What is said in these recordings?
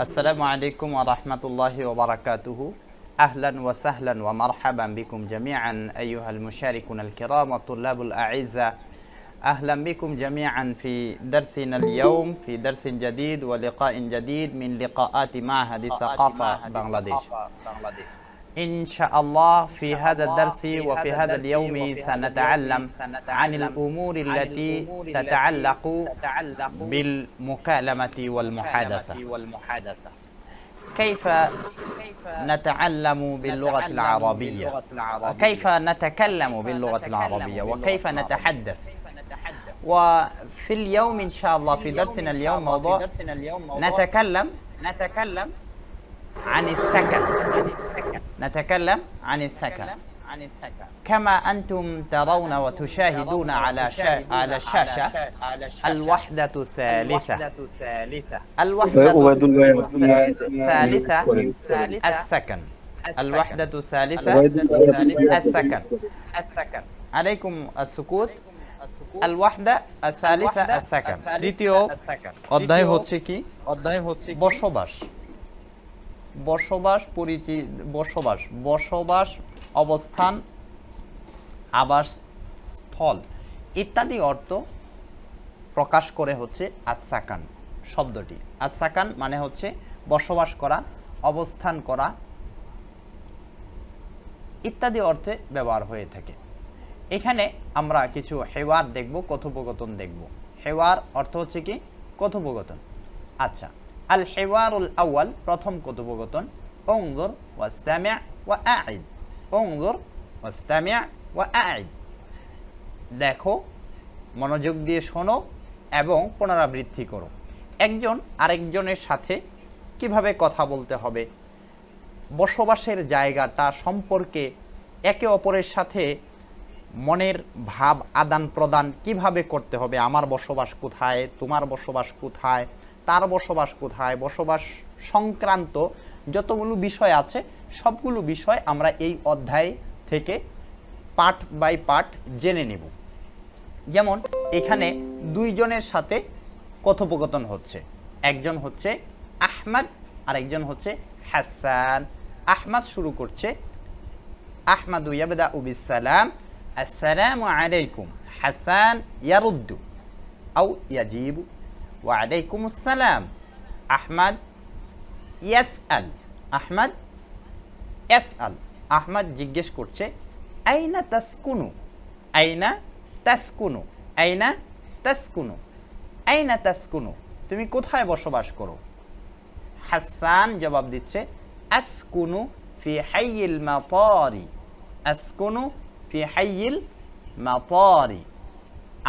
السلام عليكم ورحمة الله وبركاته أهلا وسهلا ومرحبا بكم جميعا أيها المشاركون الكرام والطلاب الأعزاء أهلا بكم جميعا في درسنا اليوم في درس جديد ولقاء جديد من لقاءات معهد الثقافة بنغلاديش إن شاء الله في هذا الدرس وفي هذا اليوم سنتعلم عن الأمور التي تتعلق بالمكالمة والمحادثة. كيف نتعلم باللغة العربية؟ وكيف نتكلم باللغة العربية؟ وكيف نتحدث؟ وفي اليوم إن شاء الله في درسنا اليوم موضوع نتكلم نتكلم عن السكن. نتكلم عن السكن كما أنتم ترون وتشاهدون على شا... على الشاشة الوحدة الثالثة الوحدة عبيد الله الثالثة السكن الوحدة الثالثة السكن عليكم السكوت الوحدة الثالثة السكن তৃতীয় অধ্যায় হচ্ছে কি অধ্যায় হচ্ছে বসবাস বসবাস পরিচি, বসবাস বসবাস অবস্থান আবাসস্থল। ইত্যাদি অর্থ প্রকাশ করে হচ্ছে আসাকান শব্দটি। আসাকান মানে হচ্ছে বসবাস করা, অবস্থান করা ইত্যাদি অর্থে ব্যবহার হয়ে থাকে। এখানে আমরা কিছু হেওয়ার দেখব, কথোপকথন দেখব। হেওয়ার অর্থ হচ্ছে কি? কথোপকথন। আচ্ছা আল হেওয়ারুল আউয়াল, প্রথম কথোপকথন। ওংদুর ওয়াস্তামিয়া ওয়া আইদ ওংদুর ওয়াস্তামিয়া ওয়া আইদ দেখো, মনোযোগ দিয়ে শোনো এবং পুনরাবৃত্তি করো। একজন আরেকজনের সাথে কীভাবে কথা বলতে হবে? বসবাসের জায়গাটা সম্পর্কে একে অপরের সাথে মনের ভাব আদান প্রদান কীভাবে করতে হবে? আমার বসবাস কোথায়? তোমার বসবাস কোথায়? তার বসবাস কোথায়, বসবাস সংক্রান্ত যতগুলো বিষয় আছে, সবগুলো বিষয় আমরা এই অধ্যায় থেকে পার্ট বাই পার্ট জেনে নেব। যেমন, এখানে দুইজনের সাথে কথোপকথন হচ্ছে। একজন হচ্ছে আহমদ আর একজন হচ্ছে হাসান। আহমদ শুরু করছে, আহমদ ইয়াবদা উবিসালাম আসসালামু আলাইকুম, হাসান ইয়ারুদ্দু আউ ইয়াজিবু ওয়ালাইকুম আসসালাম আহমদ ইয়াসআল। আহমদ ইয়াসআল। আহমদ জিজ্ঞেস করছে, আইনা তাসকুনু? আইনা তাসকুনু। আইনা তাসকুনু? আইনা তাসকুনু। তুমি কোথায় বসবাস করো? হাসান জবাব দিচ্ছে, আসকুনু ফি হাইয়িল মাতারি। আসকুনু ফি হাইয়িল মাতারি।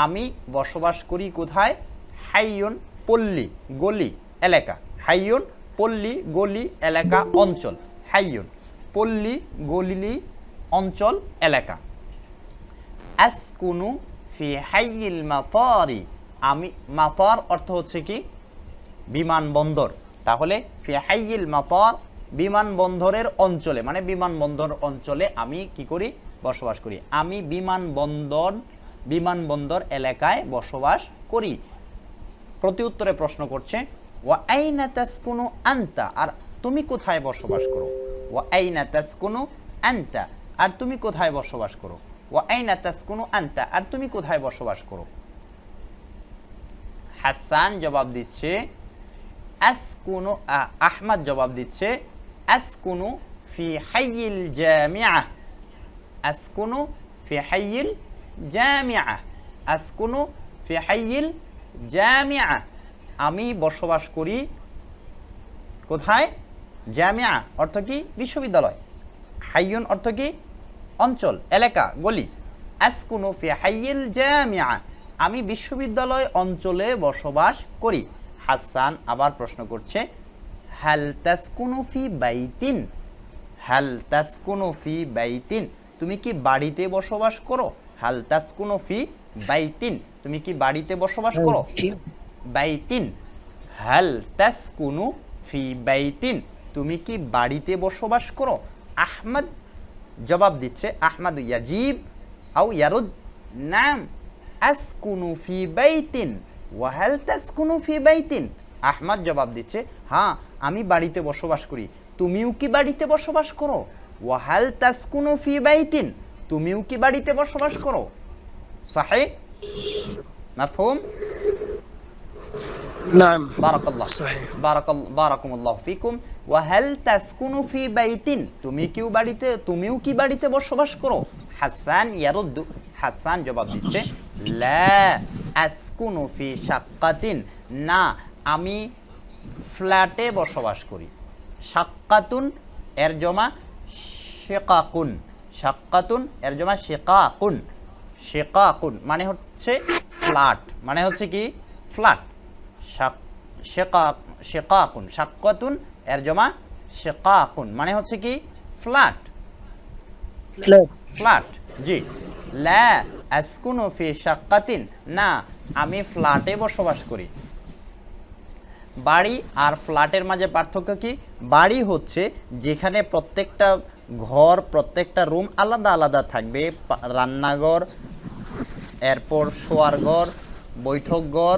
আমি বসবাস করি কোথায়? হাইয়ুন পল্লী গলি এলাকা। হাইয়ন পল্লী গলি এলাকা অঞ্চল। হাইয়ন পল্লী গলি অঞ্চল এলাকা। আসকুনু ফি হাইয়িল মাতারি। আমি, মাতার অর্থ হচ্ছে কি? বিমানবন্দর। তাহলে ফি হাইয়িল মাতার বিমানবন্দরের অঞ্চলে মানে বিমানবন্দর অঞ্চলে আমি কি করি? বসবাস করি। আমি বিমানবন্দর বিমানবন্দর এলাকায় বসবাস করি। প্রতি উত্তরে প্রশ্ন করছে, ওয়া আইনা তাসকুনু আনতা? আর তুমি কোথায় বসবাস করো? ওয়া আইনা তাসকুনু আনতা? আর তুমি কোথায় বসবাস করো? ওয়া আইনা তাসকুনু আনতা? আর তুমি কোথায় বসবাস করো? হাসান জবাব দিচ্ছে, আসকুনু আহমদ জবাব দিচ্ছে, আসকুনু ফি হাইয়িল জামিআ। আসকুনু ফি হাইয়িল জামিআ। আসকুনু ফি হাইয়িল জামিআ। আমি বসবাস করি কোথায়? জ্যামিয়া অর্থ কি? বিশ্ববিদ্যালয়। হাইয়ুন অর্থ কি? অঞ্চল, এলাকা, গলি। আসকুনু ফি হাইয়িল জামিয়া আমি বিশ্ববিদ্যালয় অঞ্চলে বসবাস করি। হাসান আবার প্রশ্ন করছে, হাল তাসকুনু ফি বাইতিন? হাল তাসকুনু ফি বাইতিন। তুমি কি বাড়িতে বসবাস করো? হাল তাসকুনু ফি বাইতিন। তুমি কি বাড়িতে বসবাস করো? বাইতিন। হাল তাসকুনু ফি বাইতিন। তুমি কি বাড়িতে বসবাস করো? আহমদ জবাব দিচ্ছে আহমদ ইয়াজিব আও ইয়ারুদ। নাম আসকুনু ফি বাইতিন। ওয়াহাল তাসকুনু ফি বাইতিন। আহমদ জবাব দিচ্ছে হ্যাঁ আমি বাড়িতে বসবাস করি। তুমিও কি বাড়িতে বসবাস করো? ওয়াহাল তাসকুনু ফি বাইতিন। তুমিও কি বাড়িতে বসবাস করো? সাহি মাফহুম نعم بارك الله صحيح بارك الله باركم الله فيكم وهل تسكن في بيت তুমি কিউ বাড়িতে তুমিও কি বাড়িতে বসবাস করো হাসান ইয়ারুদ্দু হাসান জবাব দিচ্ছে লা আসকুনু ফি শাক্কাতিন না আমি ফ্ল্যাটে বসবাস করি শাক্কাতুন এর জমা শেকাকুন শাক্কাতুন এর জমা শেকাকুন শেকাকুন মানে হচ্ছে হচ্ছে ফ্লাট। মানে হচ্ছে কি? ফ্লাট। শেকাকুন। শাকুন এর জমা শেকাকুন। মানে হচ্ছে কি? ফ্ল্যাট ফ্ল্যাট জি। লা ফি শাক্কাতিন। না আমি ফ্ল্যাটে বসবাস করি। বাড়ি আর ফ্ল্যাটের মাঝে পার্থক্য কি? বাড়ি হচ্ছে যেখানে প্রত্যেকটা ঘর প্রত্যেকটা রুম আলাদা আলাদা থাকবে। রান্নাঘর এরপর শোয়ার ঘর, বৈঠক ঘর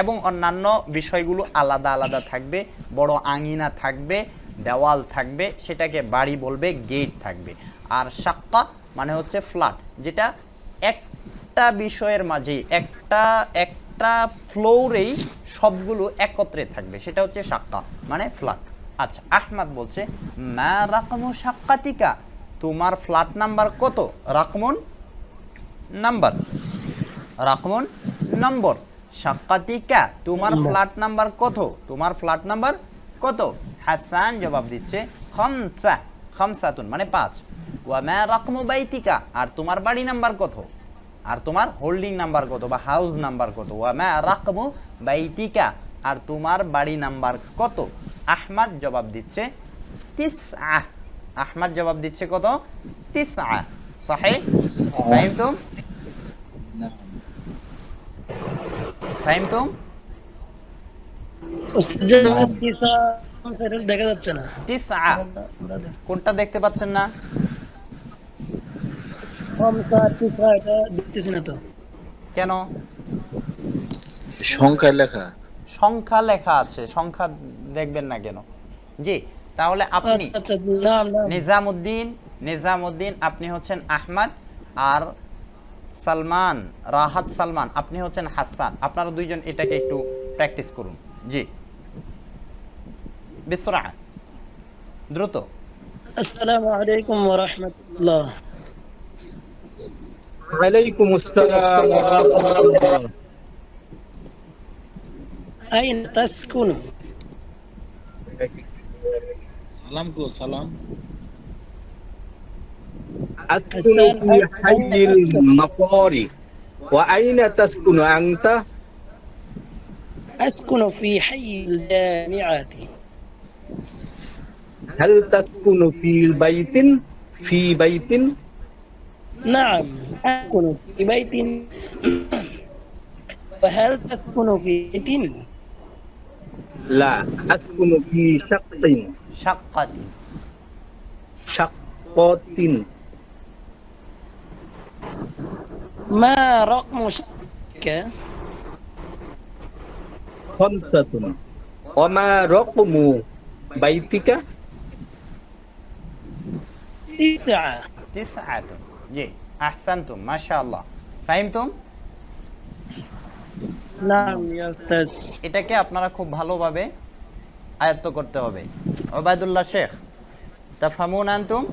এবং অন্যান্য বিষয়গুলো আলাদা আলাদা থাকবে, বড় আঙিনা থাকবে, দেওয়াল থাকবে, সেটাকে বাড়ি বলবে, গেট থাকবে। আর সাক্কা মানে হচ্ছে ফ্ল্যাট, যেটা একটা বিষয়ের মাঝেই, একটা একটা ফ্লোরেই সবগুলো একত্রে থাকবে, সেটা হচ্ছে সাক্কা মানে ফ্ল্যাট। আচ্ছা আহমাদ বলছে, মা রাকমু সাক্কাতিকা, তোমার ফ্ল্যাট নাম্বার কত? রাকমন নাম্বার। রাকমন নম্বর। সাক্কাতিকা তোমার ফ্ল্যাট নাম্বার কত? তোমার ফ্ল্যাট নাম্বার কত? হাসান জবাব দিচ্ছে খমসা খমসাতুন মানে পাঁচ। ওয়ামা রাকমু বাইতিকা আর তোমার বাড়ি নাম্বার কত? আর তোমার হোল্ডিং নাম্বার কত বা হাউস নাম্বার কত? ওয়ামা রাকমু বাইতিকা আর তোমার বাড়ি নাম্বার কত? আহমাদ জবাব দিচ্ছে তিস আহ আহমাদ জবাব দিচ্ছে কত? তিস সাহে দেখা যাচ্ছে না কোনটা দেখতে পাচ্ছেন না? দেখতেছি না তো কেন? সংখ্যায় লেখা। সংখ্যা লেখা আছে সংখ্যা দেখবেন না কেন? জি তাহলে আপনি আচ্ছা নাম নাম নিজামুদ্দিন আপনি হচ্ছেন আহমদ আর সালমান রাহাত সালমান আপনি হচ্ছেন হাসান। আপনারা দুইজন এটাকে একটু প্র্যাকটিস করুন। জি। বিশ্বরা দ্রুত। আসসালামু সালাম। أسكن في حي المقار وأين تسكن أنت؟ أسكن في حي الجامعة هل تسكن في بيت في بيت؟ نعم أسكن في بيت وهل تسكن في بيت؟ لا أسكن في شق شقة شقة ما رقم شقك خمسة وما رقم بيتك؟ تسعة তিসআতুন জি আহসানতুম মাশাআল্লাহ ফাহিমতুম نعم يا أستاذ এটাকে আপনারা খুব ভালোভাবে আয়ত্ত করতে হবে ওবায়দুল্লাহ শেখ তাফহামুন আনতুম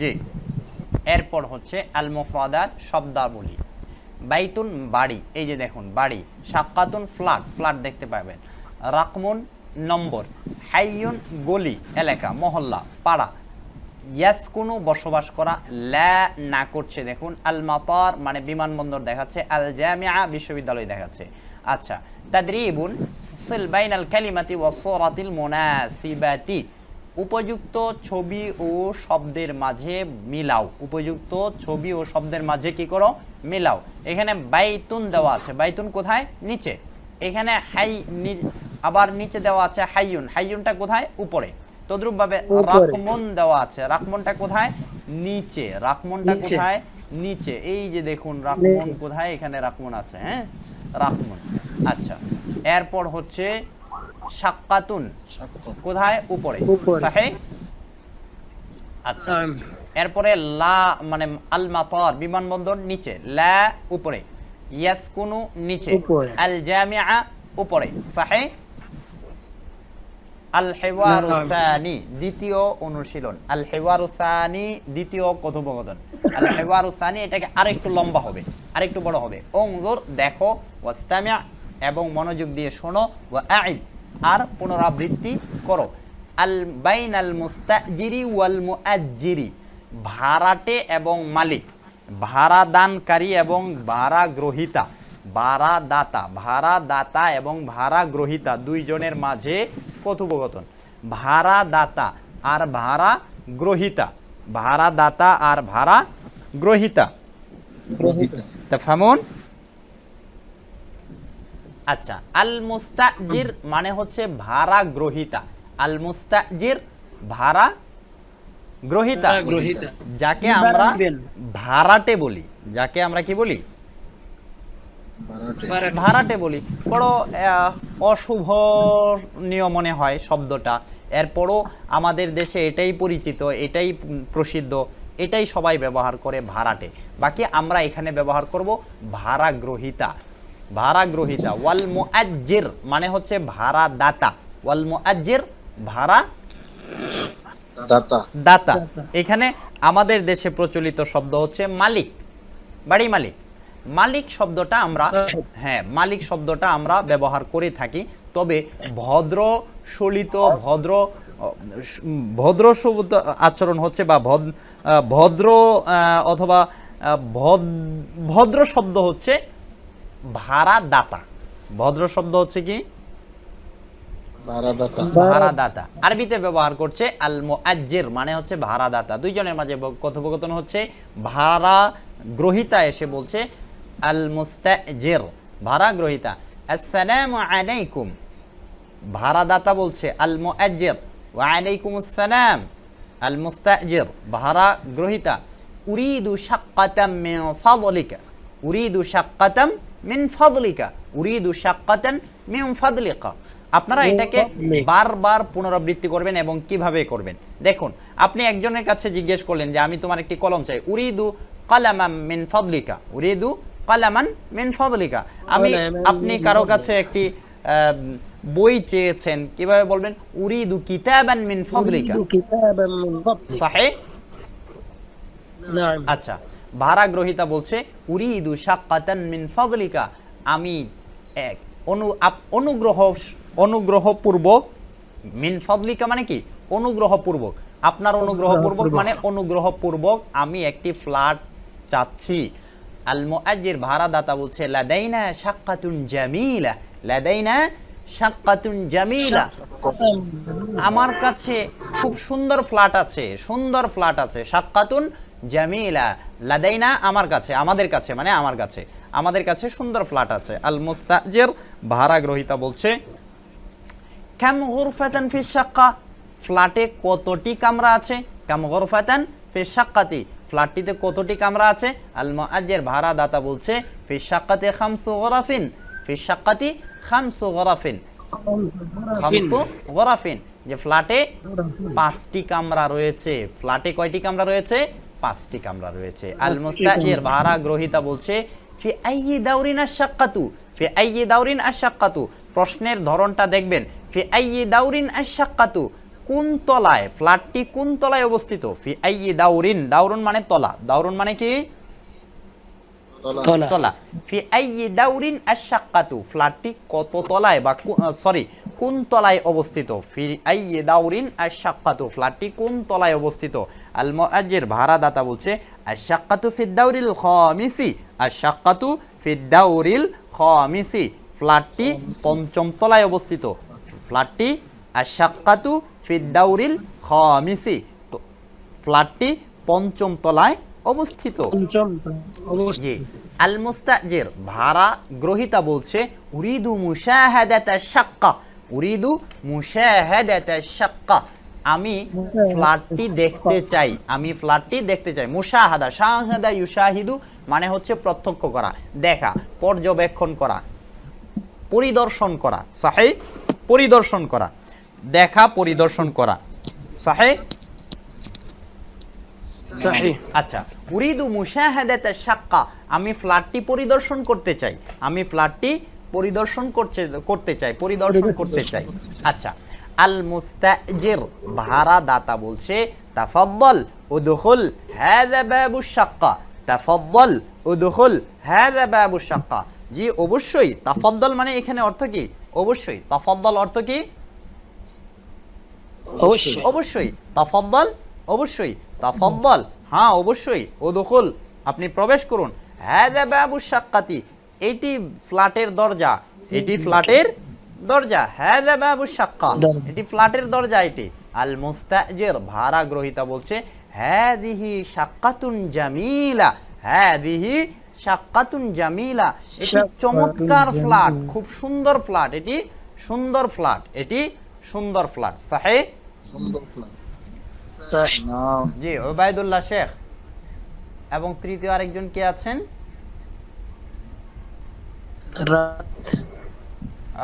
জি। এরপর হচ্ছে আল মুফরাদাত শব্দাবলী। বাইতুন বাড়ি, এই যে দেখুন, বাড়ি। সাক্কাতুন ফ্ল্যাট ফ্ল্যাট দেখতে পাবেন। রাকমুন নম্বর, হাইয়ুন গলি, এলাকা, মহল্লা, পাড়া। ইয়াস কোনো বসবাস করা, লা না করছে, দেখুন আল মাতার মানে বিমানবন্দর দেখাচ্ছে আল জামিয়া বিশ্ববিদ্যালয় দেখাচ্ছে। আচ্ছা তাদরিবুন সিল বাইনাল কালিমাতি ওয়া সূরাতিল মুনাসিবাতি। উপযুক্ত ছবি ও শব্দের মাঝে মিলাও। উপযুক্ত ছবি ও শব্দের মাঝে কি করো? মিলাও। এখানে বাইতুন দেওয়া আছে। বাইতুন কোথায়? নিচে। এখানে হাই আবার নিচে দেওয়া আছে হাইয়ুন। হাইয়ুনটা কোথায়? উপরে। তদ্রুপ ভাবে উপরে। রাকমন দেওয়া আছে। রাকমনটা কোথায়? নিচে। রাকমনটা কোথায়? নিচে। এই যে দেখুন রাকমন কোথায়? এখানে রাকমন আছে হ্যাঁ? রাকমন। আচ্ছা। এরপর হচ্ছে শাক্কাতুন কোথায়? উপরে। আচ্ছা। এরপরে লা মানে আল মাতার বিমানবন্দর নিচে। লা উপরে। ইয়াসকুনু নিচে। আল জামিআ উপরে। সাহে? আল সানি দ্বিতীয় অনুশীলন। আল সানি দ্বিতীয় কথোপকথন। আল হেওয়ারু সানি এটাকে আরেকটু লম্বা হবে। আরেকটু বড় হবে। ওংজুর দেখো ওয়াস্তামিয়া এবং মনোযোগ দিয়ে শোনো ওয়া আইদ। আর পুনরাবৃত্তি করো। আল বাইন আল মুস্তাজিরি ওয়াল মুআজ্জিরি ভাড়াটে এবং মালিক ভাড়া দানকারী এবং ভাড়া গ্রহিতা ভাড়া দাতা ভাড়া দাতা এবং ভাড়া গ্রহিতা দুইজনের মাঝে কথোপকথন। ভাড়া দাতা আর ভাড়া গ্রহিতা ভাড়া দাতা আর ভাড়া গ্রহিতা। তাফামুন আচ্ছা আল মুস্তাজির মানে হচ্ছে ভাড়া গ্রহিতা আল মুস্তাজির ভাড়া গ্রহিতা। যাকে আমরা ভাড়াটে বলি। যাকে আমরা কি বলি? ভাড়াটে। ভাড়াটে বলি। বড় আহ, অশুভ মনে হয় শব্দটা। এরপরও আমাদের দেশে এটাই পরিচিত এটাই প্রসিদ্ধ এটাই সবাই ব্যবহার করে ভাড়াটে বাকি আমরা এখানে ব্যবহার করব ভাড়া গ্রহিতা ভাড়া গ্রহিতা ওয়াল মুআজ্জির মানে হচ্ছে ভাড়া দাতা ওয়াল মুআজ্জির ভাড়া দাতা। দাতা। এখানে আমাদের দেশে প্রচলিত শব্দ হচ্ছে মালিক বাড়ি মালিক। মালিক শব্দটা আমরা হ্যাঁ মালিক শব্দটা আমরা ব্যবহার করে থাকি। তবে ভদ্র সলিত ভদ্র ভদ্র শব্দ আচরণ হচ্ছে বা ভদ্র অথবা ভদ্র শব্দ হচ্ছে ভাড়া দাতা ভদ্র শব্দ হচ্ছে কি? ভাড়াদাতা ভাড়াদাতা আরবিতে ব্যবহার করছে আল মুআজ্জির মানে হচ্ছে ভাড়াদাতা দুইজনের মাঝে কথোপকথন হচ্ছে ভাড়া গ্রহিতা এসে বলছে আল মুস্তাজির ভাড়া গ্রহিতা আসসালামু আলাইকুম। ভাড়াদাতা বলছে আল মুআজ্জির ওয়া আলাইকুম আসসালাম আল মুস্তাজির ভাড়া গ্রহিতা উরিদু শাক্কাতাম মিন ফাদলিকা। উরিদু শাক্কাতাম মিন ফাদলিকা উরিদু শাক্কাতান মিন ফাদলিকা। আপনারা এটাকে বারবার পুনরাবৃত্তি করবেন এবং কীভাবে করবেন? দেখুন আপনি একজনের কাছে জিজ্ঞেস করলেন যে আমি তোমার একটি কলম চাই। উরিদু কালামাম মিন ফাদলিকা উরিদু কালামান মিন ফাদলিকা। আমি আপনি কারও কাছে একটি বই চেয়েছেন কীভাবে বলবেন? উরিদু কিতাবান মিন ফাদলিকা। সাহে? আচ্ছা। ভাড়া গ্রহিতা বলছে উরিদু শাক্কাতান মিন ফদলিকা। আমি এক অনু অনুগ্রহ অনুগ্রহপূর্বক মিন ফদলিকা মানে কি? অনুগ্রহপূর্বক। আপনার অনুগ্রহপূর্বক মানে অনুগ্রহপূর্বক আমি একটি ফ্ল্যাট চাচ্ছি। আল মুআজ্জির ভাড়াদাতা বলছে লাদাইনা শাক্কাতুন জামিলা। লাদাইনা শাক্কাতুন জামিলা। আমার কাছে খুব সুন্দর ফ্ল্যাট আছে সুন্দর ফ্ল্যাট আছে। সাক্কাতুন জামিলা, লাদাইনা আমার কাছে, আমাদের কাছে মানে আমার কাছে, আমাদের কাছে সুন্দর ফ্ল্যাট আছে। আল মুস্তাজির ভাড়া গ্রহিতা বলছে, কাম গুরফাতান ফি শাক্কা? ফ্ল্যাটে কতটি কামরা আছে? কাম গুরফাতান ফি শাক্কাতি? ফ্ল্যাটটিতে কতটি কামরা আছে? আল মুআজ্জির ভাড়া দাতা বলছে, ফি শাক্কাতি খামসু গরাফিন। ফি শাক্কাতি খামসু গরাফিন। খামসু গরাফিন। যে ফ্ল্যাটে পাঁচটি কামরা রয়েছে, ফ্ল্যাটে কয়টি কামরা রয়েছে? পাঁচটি কামরা রয়েছে। আল মুস্তাজির ভাড়া গ্রহিতা বলছে ফি আইয়ি দাউরিন আশাক্কাতু ফি আইয়ি দাউরিন আশাক্কাতু প্রশ্নের ধরনটা দেখবেন। ফি আইয়ি দাউরিন আশাক্কাতু কোন তলায়? ফ্ল্যাটটি কোন তলায় অবস্থিত? ফি আইয়ি দাউরিন। দাউরুন মানে তলা। দাউরুন মানে কি? তলা। ফি আইয়ি দাউরিন আশাক্কাতু। ফ্ল্যাটটি কত তলায় বা সরি কোন তলায় অবস্থিত? ফি আইয়ি দাউরিন আশাক্কাতু। ফ্ল্যাটটি কোন তলায় অবস্থিত? আল মুআজ্জির ভাড়াদাতা বলছে আশাক্কাতু ফি দাউরিল খামিসি। আশাক্কাতু ফি দাউরিল খামিসি। ফ্ল্যাটটি পঞ্চম তলায় অবস্থিত। ফ্ল্যাটটি আশাক্কাতু ফি দাউরিল খামিসি। ফ্ল্যাটটি পঞ্চম তলায় অবস্থিত। আল মুস্তাজির ভাড়া গ্রহিতা বলছে উরিদু মুশাহাদাতা শাক্কা উরিদু মুশাহাদাতা শাক্কা। আমি ফ্ল্যাটটি দেখতে চাই আমি ফ্ল্যাটটি দেখতে চাই। মুশাহাদা শাহাদা ইউশাহিদু মানে হচ্ছে প্রত্যক্ষ করা দেখা পর্যবেক্ষণ করা পরিদর্শন করা সাহে পরিদর্শন করা দেখা পরিদর্শন করা সাহে আচ্ছা উরিদু মুশাহাদাত শাক্কা আমি ফ্ল্যাটটি পরিদর্শন করতে চাই। আমি ফ্ল্যাটটি পরিদর্শন করতে করতে চাই পরিদর্শন করতে চাই। আচ্ছা আল মুস্তাজির ভাড়া দাতা বলছে তাফাদ্দাল উদখুল হাযা বাবু শাক্কা তাফাদ্দাল উদখুল হাযা বাবু শাক্কা। জি অবশ্যই তাফাদ্দাল মানে এখানে অর্থ কি? অবশ্যই তাফাদ্দাল অর্থ কি? অবশ্যই। অবশ্যই তাফাদ্দাল অবশ্যই তাফাদ্দাল। হ্যাঁ অবশ্যই। ওদখুল আপনি প্রবেশ করুন। হাযা বাবু শাক্কাতি এটি ফ্ল্যাটের দরজা। এটি ফ্ল্যাটের দরজা। হাযা বাবু দরজা। এটি ফ্ল্যাটের দরজা এটি। আল মুস্তাজির ভাড়া গ্রহীতা বলছে হাদিহি শাক্কাতুন জামিলা হাদিহি শাক্কাতুন জামিলা। এটি চমৎকার ফ্ল্যাট খুব সুন্দর ফ্ল্যাট। এটি সুন্দর ফ্ল্যাট। এটি সুন্দর ফ্ল্যাট। সাহে সুন্দর plan. জি ওবায়দুল্লাহ শেখ। এবং তৃতীয় আরেকজন কে আছেন?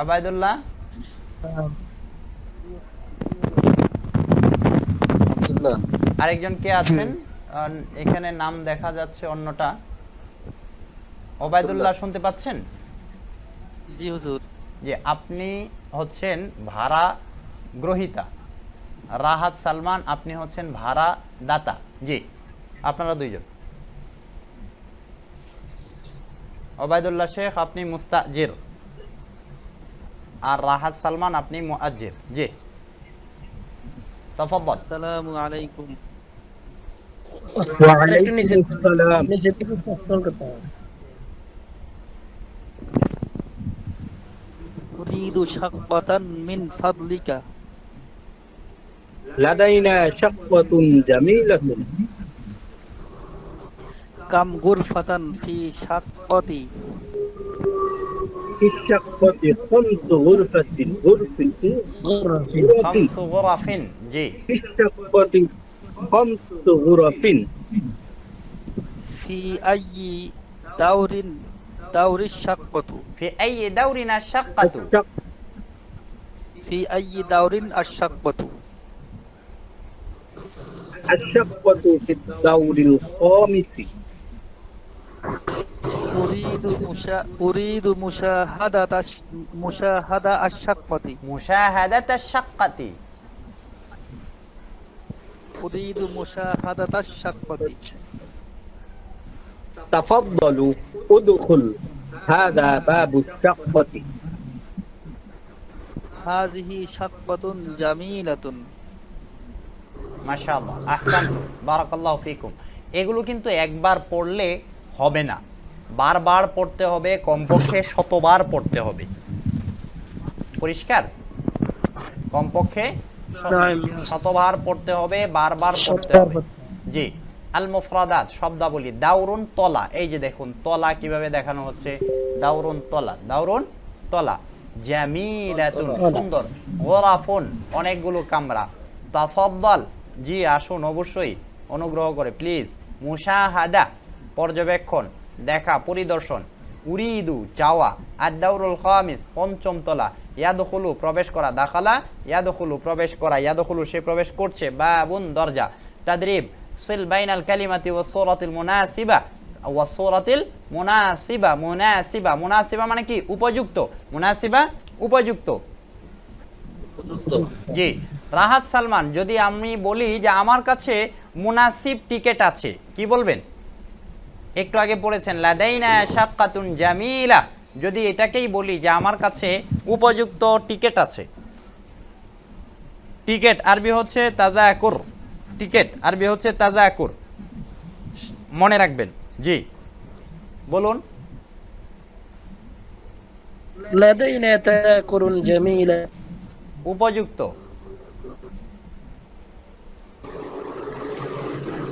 ওবায়দুল্লাহ। আরেকজন কে আছেন? এখানে নাম দেখা যাচ্ছে অন্যটা। ওবায়দুল্লাহ শুনতে পাচ্ছেন? জি হুজুর। যে আপনি হচ্ছেন ভাড়া গ্রহিতা। রাহাত সালমান আপনি হচ্ছেন ভাড়া দাতা জি আপনারা দুইজন ওবায়দুল্লাহ শেখ আপনি মুস্তাজির আর রাহাত সালমান আপনি মুআজ্জির জি তফাদ্দাল আসসালামু আলাইকুম وعليكم السلام নিচে থেকে প্রশ্ন করতে হবে أريد شقة من فضلك لدينا شقوة جميلة كم غرفة في شقتي في الشقة خمس غرفة غرف غرف خمس غرف جي في الشقة خمس غرف في أي دور دور الشقة في أي دور الشقة في أي دور الشقة الشقة في الدور الخامس أريد مشا... أريد مشاهدة الش- مشاهدة الشقة مشاهدة الشقة أريد مشاهدة الشقة تفضلوا ادخل هذا باب الشقة هذه شقة جميلة মাশাআল্লাহ। আহসান বারাকাল্লাহু ফিকুম। এগুলো কিন্তু একবার পড়লে হবে না। বারবার পড়তে হবে কমপক্ষে শতবার পড়তে হবে। পরিষ্কার? কমপক্ষে শতবার পড়তে হবে বারবার পড়তে হবে। জি। আল মুফরাদাত শব্দাবলী। দাউরুন তলা। এই যে দেখুন তলা কীভাবে দেখানো হচ্ছে? দাউরুন তলা। দাউরুন তলা। জামিলাতুন সুন্দর। গোরাফুন অনেকগুলো কামরা। তাফাদ্দাল জি আসুন অবশ্যই। অনুগ্রহ করে প্লিজ মুশাহাদা পর্যবেক্ষণ দেখা পরিদর্শন উরিদু চাওয়া আদাউরুল খামিস পঞ্চম তলা ইয়াদখুলু প্রবেশ করা দাখালা ইয়াদখুলু প্রবেশ করা ইয়াদখুলু সে প্রবেশ করছে বাবুন দরজা তাদরিব সিল বাইনাল কালিমাতি ওয়া সূরাতিল মুনাসিবা ওয়া সূরাতিল মুনাসিবা মুনাসিবা মুনাসিবা মানে কি? উপযুক্ত। মুনাসিবা উপযুক্ত। জি রাহাত সালমান যদি আমি বলি যে আমার কাছে মুনাসিব টিকিট আছে কি বলবেন? একটু আগে পড়েছেন লাদাইনা সাক্কাতুন জামিলা। যদি এটাকেই বলি যে আমার কাছে উপযুক্ত টিকিট আছে টিকিট আরবি হচ্ছে তাজা একর টিকিট আরবি হচ্ছে তাজা একর মনে রাখবেন জি বলুন। উপযুক্ত।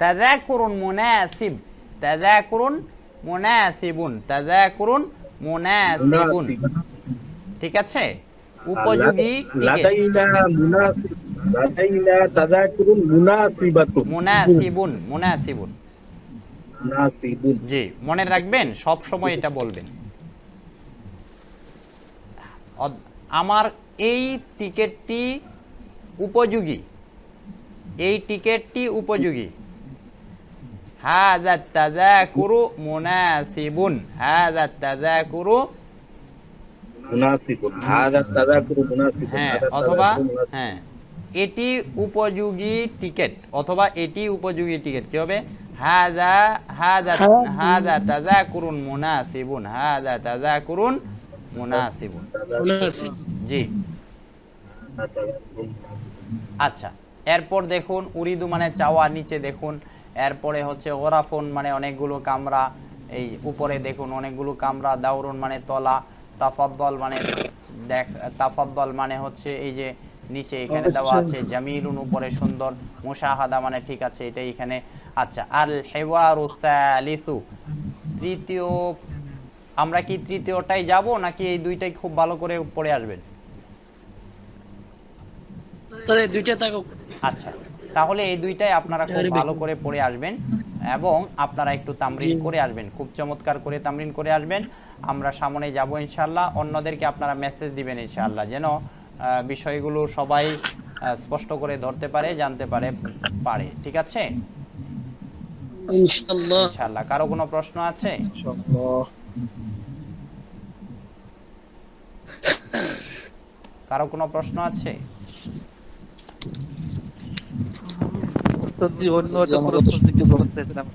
তাজাকুরুন মুনাসিব। তাজাকুরুন মুনাসিবুন। তাজাকুরুন মুনাসিবুন। ঠিক আছে? উপযোগী মুনাসিবুন মুনাসিবুন। জি মনে রাখবেন সব সময় এটা বলবেন। আমার এই টিকেটটি উপযোগী। এই টিকেটটি উপযোগী। তাজাকুরু মুনাসিবুন। হাদা তাজাকুরু মুনাসিবুন। হাদা তাযাকুরু মুনাসিবুন। হ্যাঁ অথবা হ্যাঁ এটি উপযোগী টিকেট অথবা এটি উপযোগী টিকেট কি হবে? হাদা হাদা হাদা তাজাকুরুন মুনাসিবুন। হাদা তাজাকুরুন মুনাসিবুন। মুনাসিব জি। আচ্ছা এরপর দেখুন উরিদু মানে চাওয়া নিচে দেখুন। এরপরে হচ্ছে ওরাফোন মানে অনেকগুলো কামরা এই উপরে দেখুন অনেকগুলো কামরা দাউরুন মানে তলা তাফাদ্দল মানে দেখ তাফাদ্দল মানে হচ্ছে এই যে নিচে এখানে দেওয়া আছে জামিলুন উপরে সুন্দর মুশাহাদা মানে ঠিক আছে এটা এখানে আচ্ছা আল হেওয়ারু সালিসু তৃতীয় আমরা কি তৃতীয়টাই যাব নাকি এই দুইটাই খুব ভালো করে পড়ে আসবেন? তাহলে দুইটা থাকুক। আচ্ছা। তাহলে এই দুইটাই আপনারা খুব ভালো করে পড়ে আসবেন এবং আপনারা একটু তামরিন করে আসবেন। খুব চমৎকার করে তামরিন করে আসবেন। আমরা সামনে যাব ইনশাল্লাহ অন্যদেরকে আপনারা মেসেজ দিবেন ইনশাল্লাহ যেন বিষয়গুলো সবাই স্পষ্ট করে ধরতে পারে জানতে পারে পারে। ঠিক আছে? ইনশাআল্লাহ। ইনশাল্লাহ কারও কোনো প্রশ্ন আছে? কারও কোনো প্রশ্ন আছে? ওস্তাদ জি অন্য একটা প্রশ্ন জিজ্ঞেস করতে চাইছিলাম